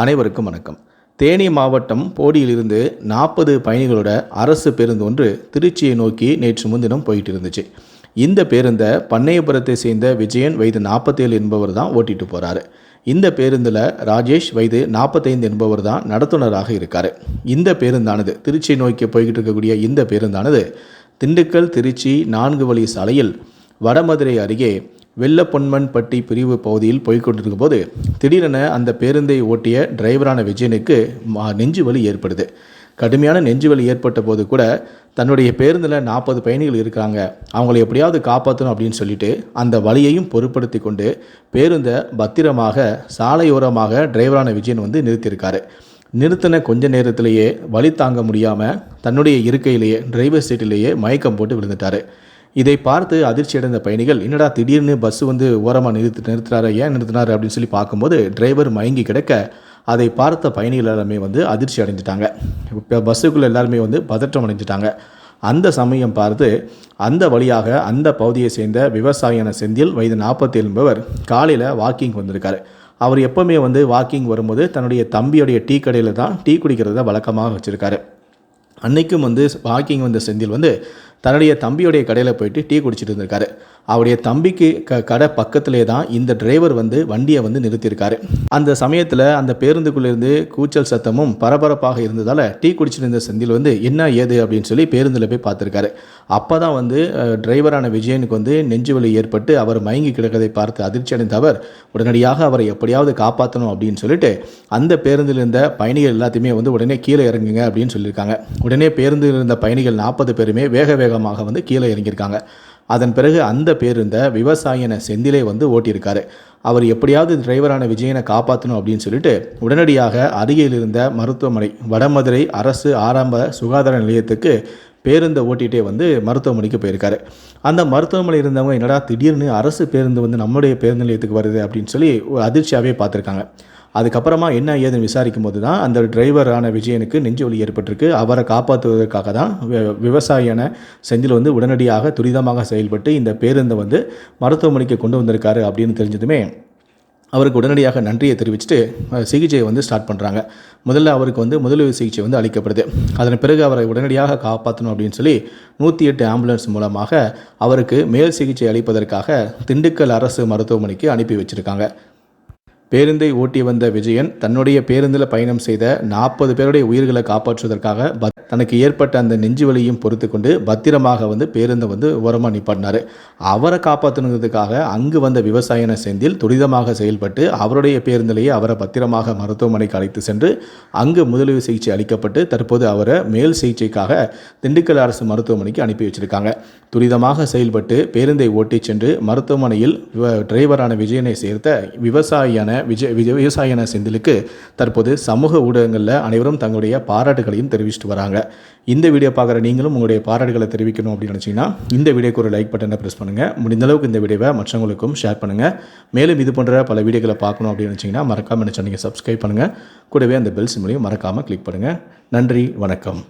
அனைவருக்கும் வணக்கம். தேனி மாவட்டம் போடியிலிருந்து நாற்பது பயணிகளோட அரசு பேருந்து ஒன்று திருச்சியை நோக்கி நேற்று முன்தினம் போயிட்டு இருந்துச்சு இந்த பேருந்தை பண்ணையபுரத்தை சேர்ந்த விஜயன் வயது நாற்பத்தேழு என்பவர் தான் ஓட்டிட்டு போகிறாரு இந்த பேருந்தில் ராஜேஷ் வயது நாற்பத்தைந்து என்பவர் தான் நடத்துனராக இருக்கார். இந்த பேருந்தானது திருச்சியை நோக்கி போய்கிட்டு இருக்கக்கூடிய இந்த பேருந்தானது திண்டுக்கல் திருச்சி நான்கு வழி சாலையில் வடமதுரை அருகே வெள்ளப்பொன்மன்பட்டி பிரிவு பகுதியில் போய்கொண்டிருக்கும் போது திடீரென அந்த பேருந்தை ஓட்டிய டிரைவரான விஜயனுக்கு மா- நெஞ்சு வலி ஏற்படுது. கடுமையான நெஞ்சு வலி ஏற்பட்ட போது கூட தன்னுடைய பேருந்தில் நாற்பது பயணிகள் இருக்கிறாங்க. அவங்களை எப்படியாவது காப்பாற்றணும் அப்படின்னு சொல்லிட்டு அந்த வலியையும் பொருட்படுத்தி கொண்டு பேருந்தை பத்திரமாக சாலையோரமாக டிரைவரான விஜயன் வந்து நிறுத்தியிருக்காரு. நிறுத்தின கொஞ்ச நேரத்திலேயே வலி தாங்க முடியாமல் தன்னுடைய இருக்கையிலேயே டிரைவர் சீட்டிலேயே மயக்கம் போட்டு விழுந்துட்டாரு. இதை பார்த்து அதிர்ச்சி அடைந்த பயணிகள் என்னடா திடீர்னு பஸ் வந்து ஓரமாக நிறுத்தி நிறுத்துறாரு? ஏன் நிறுத்தினாரு? அப்படின்னு சொல்லி பார்க்கும்போது டிரைவர் மயங்கி கிடக்க அதை பார்த்த பயணிகள் எல்லாருமே வந்து அதிர்ச்சி அடைஞ்சிட்டாங்க. இப்போ பஸ்ஸுக்குள்ளே எல்லாருமே வந்து பதற்றம் அடைஞ்சிட்டாங்க. அந்த சமயம் பார்த்து அந்த வழியாக அந்த பகுதியை சேர்ந்த விவசாயியான செந்தில் வயது நாற்பத்தி என்பவர் காலையில் வாக்கிங் வந்திருக்காரு. அவர் எப்போவுமே வந்து வாக்கிங் வரும்போது தன்னுடைய தம்பியுடைய டீ கடையில் தான் டீ குடிக்கிறத வழக்கமாக வச்சுருக்காரு. அன்னைக்கும் வந்து வாக்கிங் வந்த செந்தில் வந்து தன்னுடைய தம்பியுடைய கடையில் போயிட்டு டீ குடிச்சிட்டு இருந்திருக்காரு. அவருடைய தம்பிக்கு க கடை பக்கத்திலே தான் இந்த டிரைவர் வந்து வண்டியை வந்து நிறுத்தியிருக்காரு. அந்த சமயத்தில் அந்த பேருந்துக்குள்ளேருந்து கூச்சல் சத்தமும் பரபரப்பாக இருந்ததால் டீ குடிச்சிட்டு இருந்த செந்தில் வந்து என்ன ஏது? அப்படின்னு சொல்லி பேருந்தில் போய் பார்த்துருக்காரு. அப்போ தான் வந்து டிரைவரான விஜயனுக்கு வந்து நெஞ்சு வலி ஏற்பட்டு அவர் மயங்கி கிடக்கதை பார்த்து அதிர்ச்சி அடைந்த அவர் உடனடியாக அவரை எப்படியாவது காப்பாற்றணும் அப்படின்னு சொல்லிட்டு அந்த பேருந்தில் இருந்த பயணிகள் எல்லாத்தையுமே வந்து உடனே கீழே இறங்குங்க அப்படின்னு சொல்லியிருக்காங்க. உடனே பேருந்தில் இருந்த பயணிகள் நாற்பது பேருமே வேக வேகமாக வந்து கீழே இறங்கியிருக்காங்க. அதன் பிறகு அந்த பேருந்தை விவசாயின செந்திலே வந்து ஓட்டியிருக்காரு. அவர் எப்படியாவது டிரைவரான விஜயனை காப்பாற்றணும் அப்படின்னு சொல்லிட்டு உடனடியாக அருகில் இருந்த மருத்துவமனை வடமதுரை அரசு ஆரம்ப சுகாதார நிலையத்துக்கு பேருந்தை ஓட்டிகிட்டே வந்து மருத்துவமனைக்கு போயிருக்காரு. அந்த மருத்துவமனையில் இருந்தவங்க என்னடா திடீர்னு அரசு பேருந்து வந்து நம்முடைய பேருந்து நிலையத்துக்கு வருது அப்படின்னு சொல்லி ஒரு அதிர்ச்சியாகவே பார்த்துருக்காங்க. அதுக்கப்புறமா என்ன ஏதுன்னு விசாரிக்கும் போது தான் அந்த டிரைவரான விஜயனுக்கு நெஞ்சு வலி ஏற்பட்டிருக்கு. அவரை காப்பாற்றுவதற்காக தான் வி- விவசாயியான செந்தில் வந்து உடனடியாக துரிதமாக செயல்பட்டு இந்த பேருந்தை வந்து மருத்துவமனைக்கு கொண்டு வந்திருக்காரு அப்படின்னு தெரிஞ்சதுமே அவருக்கு உடனடியாக நன்றியை தெரிவிச்சுட்டு சிகிச்சையை வந்து ஸ்டார்ட் பண்ணுறாங்க முதல்ல அவருக்கு வந்து முதலுதவி சிகிச்சை வந்து அளிக்கப்படுது. அதன் பிறகு அவரை உடனடியாக காப்பாற்றணும் அப்படின்னு சொல்லி நூற்றி எட்டு ஆம்புலன்ஸ் மூலமாக அவருக்கு மேல் சிகிச்சை அளிப்பதற்காக திண்டுக்கல் அரசு மருத்துவமனைக்கு அனுப்பி வச்சுருக்காங்க. பேருந்தை ஓட்டி வந்த விஜயன் தன்னுடைய பேருந்தில் பயணம் செய்த நாற்பது பேருடைய உயிர்களை காப்பாற்றுவதற்காக தனக்கு ஏற்பட்ட அந்த நெஞ்சு வலியும் பொறுத்து கொண்டு பத்திரமாக வந்து பேருந்தை வந்து ஓரமாக நிப்பாட்டினார். அவரை காப்பாற்றணுங்கிறதுக்காக அங்கு வந்த விவசாயன செந்தில் துரிதமாக செயல்பட்டு அவருடைய பேருந்திலேயே அவரை பத்திரமாக மருத்துவமனைக்கு அழைத்து சென்று அங்கு முதலுதவி சிகிச்சை அளிக்கப்பட்டு தற்போது அவரை மேல் சிகிச்சைக்காக திண்டுக்கல் அரசு மருத்துவமனைக்கு அனுப்பி வச்சிருக்காங்க. துரிதமாக செயல்பட்டு பேருந்தை ஓட்டிச் சென்று மருத்துவமனையில் டிரைவரான விஜயனை சேர்த்த விவசாயியான விஜய் விஜய் விவசாயியான செந்திலுக்கு தற்போது சமூக ஊடகங்களில் அனைவரும் தங்களுடைய பாராட்டுகளையும் தெரிவிச்சிட்டு வராங்க. இந்த வீடியோ பார்க்குற நீங்களும் உங்களுடைய பாராட்டுகளை தெரிவிக்கணும் அப்படின்னு நினச்சிங்கன்னா இந்த வீடியோக்கு ஒரு லைக் பட்டனை ப்ரெஸ் பண்ணுங்கள் முடிந்தளவுக்கு இந்த வீடியோவை மற்றவங்களுக்கும் ஷேர் பண்ணுங்கள் மேலும் இது போன்ற பல வீடியோக்களை பார்க்கணும் அப்படின்னு நினச்சிங்கன்னா மறக்காமல் நினச்சா நீங்கள் சப்ஸ்கிரைப் பண்ணுங்கள் கூடவே அந்த பெல் சிம்லையும் மறக்காமல் கிளிக் பண்ணுங்கள் நன்றி வணக்கம்.